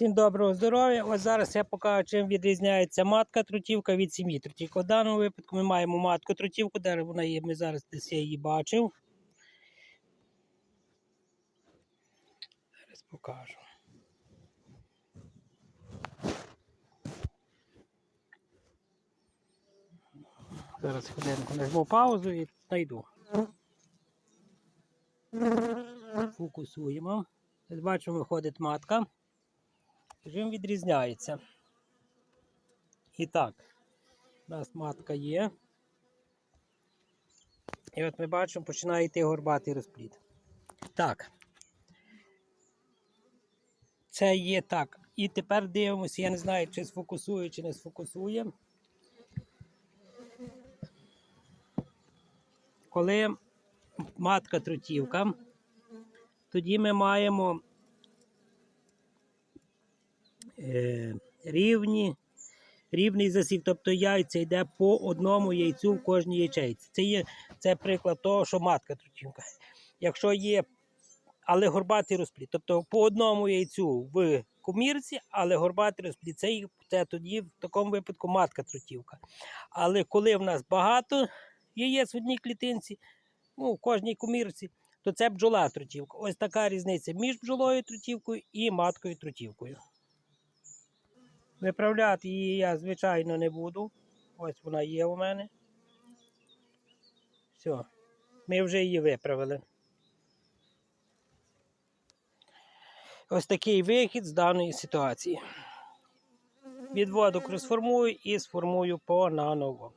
Всім доброго здоров'я. Ось зараз я покажу, чим відрізняється матка трутівка від сім'ї трутівка. В даному випадку ми маємо матку трутівку, де вона є, ми зараз десь я її бачив. Зараз покажу. Зараз хвилинку нажму паузу і знайду. Фокусуємо. Бачимо, виходить матка. Чим відрізняється. І так, у нас матка є. І от ми бачимо, починає йти горбатий розплід. Так. Це є так. І тепер дивимося, я не знаю, чи сфокусує, чи не сфокусує. Коли матка трутівка, тоді ми маємо рівні, рівний засів, тобто яйця йде по одному яйцю в кожній ячейці. Це є це приклад того, що матка трутівка. Якщо є, але горбатий розплід, тобто по одному яйцю в комірці, але горбатий розплід, це, це тоді в такому випадку матка трутівка. Але коли в нас багато яєць в одній клітинці, ну, в кожній комірці, то це бджола трутівка. Ось така різниця між бджолою трутівкою і маткою трутівкою. Виправляти її я, звичайно, не буду. Ось вона є у мене. Все, ми вже її виправили. Ось такий вихід з даної ситуації. Відводок розформую і сформую по наново.